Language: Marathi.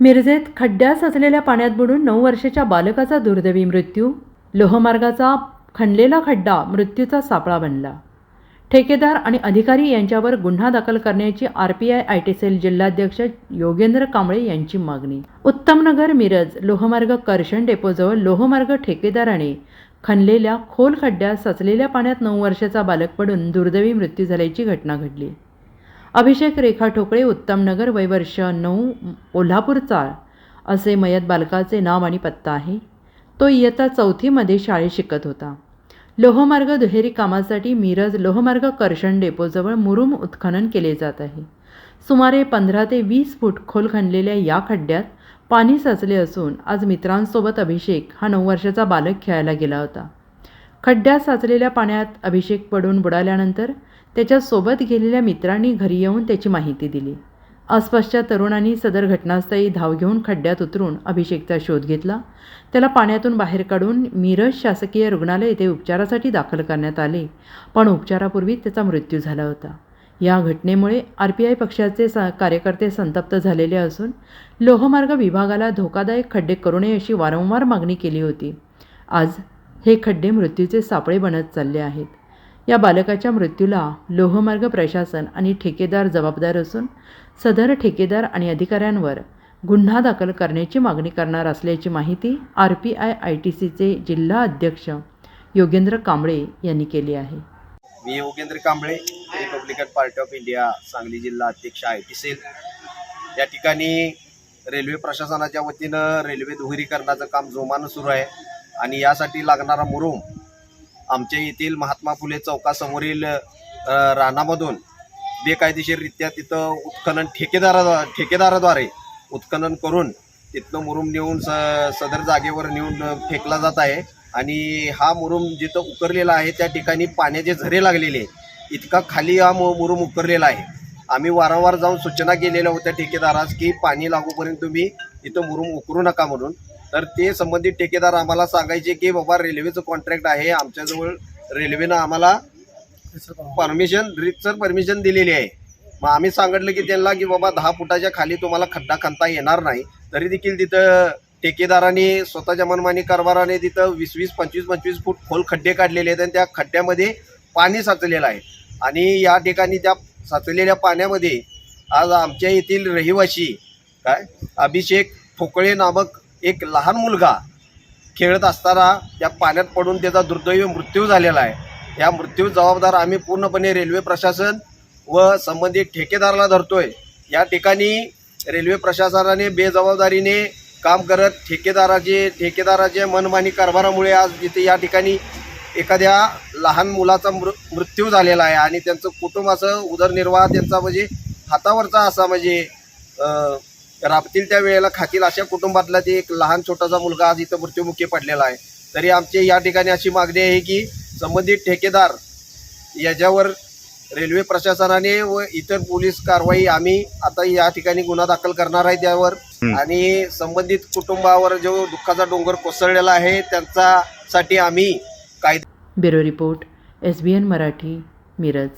मिरजेत खड्ड्या साचलेल्या पाण्यात बुडून नऊ वर्षाच्या बालकाचा दुर्दैवी मृत्यू. लोहमार्गाचा खणलेला खड्डा मृत्यूचा सापळा बनला. ठेकेदार आणि अधिकारी यांच्यावर गुन्हा दाखल करण्याची R P I I T cell जिल्हाध्यक्ष योगेंद्र कांबळे यांची मागणी. उत्तमनगर मिरज लोहमार्ग कर्षण डेपोजवळ लोहमार्ग ठेकेदाराने खणलेल्या खोल खड्ड्यात साचलेल्या पाण्यात नऊ वर्षाचा बालक पडून दुर्दैवी मृत्यू झाल्याची घटना घडली. अभिषेक रेखा ठोकळे उत्तमनगर वैवर्ष नऊ नऊ कोल्हापूरचा असे मयत बालकाचे नाव आणि पत्ता आहे. तो इयत्ता चौथीमध्ये शाळेत शिकत होता. लोहमार्ग दुहेरी कामासाठी मिरज लोहमार्ग कर्षण डेपोजवळ मुरुम उत्खनन केले जात आहे. सुमारे पंधरा ते वीस फूट खोल खणलेल्या या खड्ड्यात पाणी साचले असून आज मित्रांसोबत अभिषेक हा नऊ वर्षाचा बालक खेळायला गेला होता. खड्ड्यात साचलेल्या पाण्यात अभिषेक पडून बुडाल्यानंतर त्याच्या सोबत गेलेल्या मित्रांनी घरी येऊन त्याची माहिती दिली. आसपासच्या तरुणांनी सदर घटनास्थळी धाव घेऊन खड्ड्यात उतरून अभिषेकचा शोध घेतला. त्याला पाण्यातून बाहेर काढून मिरज शासकीय रुग्णालय येथे उपचारासाठी दाखल करण्यात आले. पण उपचारापूर्वी त्याचा मृत्यू झाला होता. या घटनेमुळे आर पी आय पक्षाचे स कार्यकर्ते संतप्त झालेले असून लोहमार्ग विभागाला धोकादायक खड्डे करू नये अशी वारंवार मागणी केली होती. आज हे खड्डे मृत्यूचे सापळे बनत चालले आहेत. या बालकाच्या मृत्यूला लोहमार्ग प्रशासन आणि ठेकेदार जबाबदार असून सदर ठेकेदार आणि अधिकाऱ्यांवर गुन्हा दाखल करण्याची मागणी करणार असल्याची माहिती R P I I T सीचे जिल्हा अध्यक्ष योगेंद्र कांबळे यांनी केली आहे. मी Yogendra Kamble Republican Party of India Sangli जिल्हा अध्यक्ष आय टी सेल या ठिकाणी रेल्वे प्रशासनाच्या वतीनं रेल्वे दुहेरीकरणाचं काम जोमानं सुरू आहे. आणि यासाठी लागणारा मुरुम आमच्या येथील महात्मा फुले चौकासमोरील रानामधून बेकायदेशीररित्या तिथं उत्खनन ठेकेदारा ठेकेदाराद्वारे उत्खनन करून तिथनं मुरुम नेऊन स सदर जागेवर नेऊन फेकला जात आहे. आणि हा मुरुम जिथं उकरलेला आहे त्या ठिकाणी पाण्याचे झरे लागलेले इतका खाली हा मु मुरुम उकरलेला आहे. आम्ही वारंवार जाऊन सूचना केलेल्या होत्या ठेकेदारास की पाणी लागूपर्यंत तुम्ही इथं मुरुम उकरू नका म्हणून. तर ते संबंधित ठेकेदार आम्हाला सांगायचे की बाबा रेल्वेचं कॉन्ट्रॅक्ट आहे. आमच्याजवळ रेल्वेनं आम्हाला परमिशन रितसर परमिशन दिलेली आहे. मग आम्ही सांगितलं की त्यांना की बाबा दहा फुटाच्या खाली तुम्हाला खड्डा खणता येणार नाही. तरी देखील तिथं ठेकेदाराने स्वतःच्या मनमानी कारभाराने तिथं वीस वीस पंचवीस पंचवीस फूट खोल खड्डे काढलेले आहेत आणि त्या खड्ड्यामध्ये पाणी साचलेलं आहे. आणि या ठिकाणी त्या साचलेल्या पाण्यामध्ये आज आमच्या येथील रहिवासी काय? अभिषेक ठोकळे नामक एक लहान मुलगा खेळत असताना त्या पाण्यात पडून त्याचा दुर्दैवी मृत्यू झालेला आहे. या मृत्यू जबाबदार आम्ही पूर्णपणे रेल्वे प्रशासन व संबंधित ठेकेदाराला धरतोय. या ठिकाणी रेल्वे प्रशासनाने बेजबाबदारीने काम करत ठेकेदाराचे ठेकेदाराच्या मनमानी कारभारामुळे आज जिथे या ठिकाणी एखाद्या लहान मुलाचा मृ मृत्यू झालेला आहे आणि त्यांचं कुटुंबाचं उदरनिर्वाह त्यांचा म्हणजे हातावरचा असा म्हणजे राबतील त्या वेळेला खातील अशा कुटुंबातला ते एक लहान छोटासा मुलगा आज इथं मृत्युमुखी पडलेला आहे. तरी आमची या ठिकाणी अशी मागणी आहे की संबंधित ठेकेदार याच्यावर रेल्वे प्रशासनाने व इतर पोलीस कारवाई आम्ही आता या ठिकाणी गुन्हा दाखल करणार आहे त्यावर. आणि संबंधित कुटुंबावर जो दुःखाचा डोंगर कोसळलेला आहे त्यांच्यासाठी आम्ही कायदा bureau report S B N Marathi Miraj.